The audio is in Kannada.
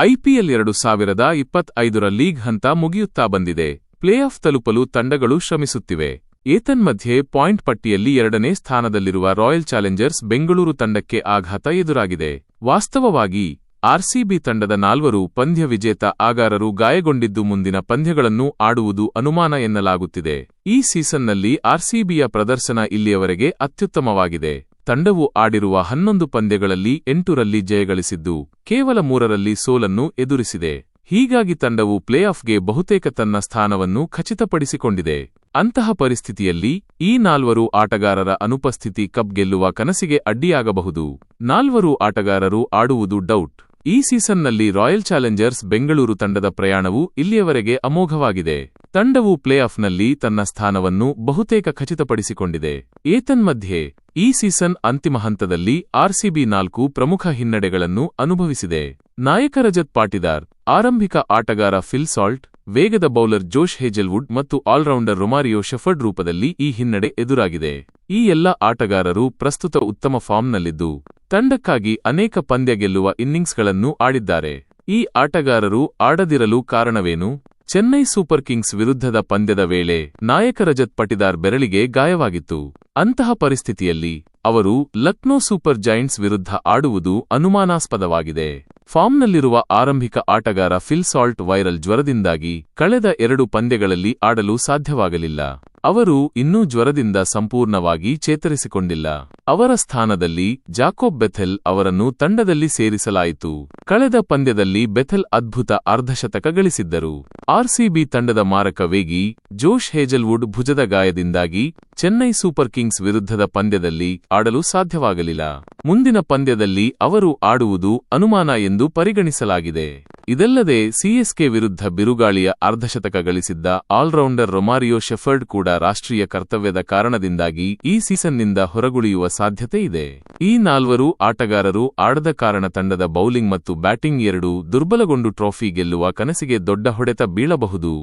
ಐಪಿಎಲ್ ಎರಡು ಸಾವಿರದ ಇಪ್ಪತ್ತೈದರ ಲೀಗ್ ಹಂತ ಮುಗಿಯುತ್ತಾ ಬಂದಿದೆ. ಪ್ಲೇಆಫ್ ತಲುಪಲು ತಂಡಗಳು ಶ್ರಮಿಸುತ್ತಿವೆ. ಏತನ್ಮಧ್ಯೆ ಪಾಯಿಂಟ್ ಪಟ್ಟಿಯಲ್ಲಿ ಎರಡನೇ ಸ್ಥಾನದಲ್ಲಿರುವ ರಾಯಲ್ ಚಾಲೆಂಜರ್ಸ್ ಬೆಂಗಳೂರು ತಂಡಕ್ಕೆ ಆಘಾತ ಎದುರಾಗಿದೆ. ವಾಸ್ತವವಾಗಿ ಆರ್ಸಿಬಿ ತಂಡದ ನಾಲ್ವರು ಪಂದ್ಯ ವಿಜೇತ ಆಗಾರರು ಗಾಯಗೊಂಡಿದ್ದು ಮುಂದಿನ ಪಂದ್ಯಗಳನ್ನು ಆಡುವುದು ಅನುಮಾನ ಎನ್ನಲಾಗುತ್ತಿದೆ. ಈ ಸೀಸನ್ನಲ್ಲಿ ಆರ್ಸಿಬಿಯ ಪ್ರದರ್ಶನ ಇಲ್ಲಿಯವರೆಗೆ ಅತ್ಯುತ್ತಮವಾಗಿದೆ. ತಂಡವು ಆಡಿರುವ ಹನ್ನೊಂದು ಪಂದ್ಯಗಳಲ್ಲಿ ಎಂಟುರಲ್ಲಿ ಜಯಗಳಿಸಿದ್ದು, ಕೇವಲ ಮೂರರಲ್ಲಿ ಸೋಲನ್ನು ಎದುರಿಸಿದೆ. ಹೀಗಾಗಿ ತಂಡವು ಪ್ಲೇಆಫ್ಗೆ ಬಹುತೇಕ ತನ್ನ ಸ್ಥಾನವನ್ನು ಖಚಿತಪಡಿಸಿಕೊಂಡಿದೆ. ಅಂತಹ ಪರಿಸ್ಥಿತಿಯಲ್ಲಿ, ಈ ನಾಲ್ವರು ಆಟಗಾರರ ಅನುಪಸ್ಥಿತಿ ಕಪ್ ಗೆಲ್ಲುವ ಕನಸಿಗೆ ಅಡ್ಡಿಯಾಗಬಹುದು. ನಾಲ್ವರು ಆಟಗಾರರು ಆಡುವುದು ಡೌಟ್. ಈ ಸೀಸನ್ನಲ್ಲಿ ರಾಯಲ್ ಚಾಲೆಂಜರ್ಸ್ ಬೆಂಗಳೂರು ತಂಡದ ಪ್ರಯಾಣವು ಇಲ್ಲಿಯವರೆಗೆ ಅಮೋಘವಾಗಿದೆ. ತಂಡವು ಪ್ಲೇಆಫ್ನಲ್ಲಿ ತನ್ನ ಸ್ಥಾನವನ್ನು ಬಹುತೇಕ ಖಚಿತಪಡಿಸಿಕೊಂಡಿದೆ. ಏತನ್ಮಧ್ಯೆ ಈ ಸೀಸನ್ ಅಂತಿಮ ಹಂತದಲ್ಲಿ ಆರ್ಸಿಬಿ ನಾಲ್ಕು ಪ್ರಮುಖ ಹಿನ್ನಡೆಗಳನ್ನು ಅನುಭವಿಸಿದೆ. ನಾಯಕ ರಜತ್ ಪಾಟಿದಾರ್, ಆರಂಭಿಕ ಆಟಗಾರ ಫಿಲ್ ಸಾಲ್ಟ್, ವೇಗದ ಬೌಲರ್ ಜೋಶ್ ಹೇಜಲ್ವುಡ್ ಮತ್ತು ಆಲ್ರೌಂಡರ್ ರೊಮಾರಿಯೋ ಶೆಫರ್ಡ್ ರೂಪದಲ್ಲಿ ಈ ಹಿನ್ನಡೆ ಎದುರಾಗಿದೆ. ಈ ಎಲ್ಲ ಆಟಗಾರರು ಪ್ರಸ್ತುತ ಉತ್ತಮ ಫಾರ್ಮ್ನಲ್ಲಿದ್ದು, ತಂಡಕ್ಕಾಗಿ ಅನೇಕ ಪಂದ್ಯ ಗೆಲ್ಲುವ ಇನ್ನಿಂಗ್ಸ್ಗಳನ್ನು ಆಡಿದ್ದಾರೆ. ಈ ಆಟಗಾರರು ಆಡದಿರಲು ಕಾರಣವೇನು? ಚೆನ್ನೈ ಸೂಪರ್ ಕಿಂಗ್ಸ್ ವಿರುದ್ಧದ ಪಂದ್ಯದ ವೇಳೆ ನಾಯಕ ರಜತ್ ಪಟಿದಾರ್ ಬೆರಳಿಗೆ ಗಾಯವಾಗಿತ್ತು. ಅಂತಹ ಪರಿಸ್ಥಿತಿಯಲ್ಲಿ ಅವರು ಲಕ್ನೋ ಸೂಪರ್ ಜೈಂಟ್ಸ್ ವಿರುದ್ಧ ಆಡುವುದು ಅನುಮಾನಾಸ್ಪದವಾಗಿದೆ. ಫಾರ್ಮ್ನಲ್ಲಿರುವ ಆರಂಭಿಕ ಆಟಗಾರ ಫಿಲ್ ಸಾಲ್ಟ್ ವೈರಲ್ ಜ್ವರದಿಂದಾಗಿ ಕಳೆದ ಎರಡು ಪಂದ್ಯಗಳಲ್ಲಿ ಆಡಲು ಸಾಧ್ಯವಾಗಲಿಲ್ಲ. ಅವರು ಇನ್ನೂ ಜ್ವರದಿಂದ ಸಂಪೂರ್ಣವಾಗಿ ಚೇತರಿಸಿಕೊಂಡಿಲ್ಲ. ಅವರ ಸ್ಥಾನದಲ್ಲಿ ಜಾಕೋಬ್ ಬೆಥೆಲ್ ಅವರನ್ನು ತಂಡದಲ್ಲಿ ಸೇರಿಸಲಾಯಿತು. ಕಳೆದ ಪಂದ್ಯದಲ್ಲಿ ಬೆಥೆಲ್ ಅದ್ಭುತ ಅರ್ಧಶತಕ ಗಳಿಸಿದ್ದರು ಆರ್ಸಿಬಿ ತಂಡದ ಮಾರಕ ವೇಗಿ ಜೋಶ್ ಹೇಜಲ್ವುಡ್ ಭುಜದ ಗಾಯದಿಂದಾಗಿ ಚೆನ್ನೈ ಸೂಪರ್ ಕಿಂಗ್ಸ್ ವಿರುದ್ಧದ ಪಂದ್ಯದಲ್ಲಿ ಆಡಲು ಸಾಧ್ಯವಾಗಲಿಲ್ಲ. ಮುಂದಿನ ಪಂದ್ಯದಲ್ಲಿ ಅವರು ಆಡುವುದು ಅನುಮಾನ ಎಂದು ಪರಿಗಣಿಸಲಾಗಿದೆ. ಇದಲ್ಲದೆ ಸಿಎಸ್ಕೆ ವಿರುದ್ಧ ಬಿರುಗಾಳಿಯ ಅರ್ಧಶತಕ ಗಳಿಸಿದ್ದ ಆಲ್ರೌಂಡರ್ ರೊಮಾರಿಯೋ ಶೆಫರ್ಡ್ ಕೂಡ ರಾಷ್ಟ್ರೀಯ ಕರ್ತವ್ಯದ ಕಾರಣದಿಂದಾಗಿ ಈ ಸೀಸನ್ನಿಂದ ಹೊರಗುಳಿಯುವ ಸಾಧ್ಯತೆ ಇದೆ. ಈ ನಾಲ್ವರು ಆಟಗಾರರು ಆಡದ ಕಾರಣ ತಂಡದ ಬೌಲಿಂಗ್ ಮತ್ತು ಬ್ಯಾಟಿಂಗ್ ಎರಡೂ ದುರ್ಬಲಗೊಂಡು ಟ್ರೋಫಿ ಗೆಲ್ಲುವ ಕನಸಿಗೆ ದೊಡ್ಡ ಹೊಡೆತ ಬೀಳಬಹುದು.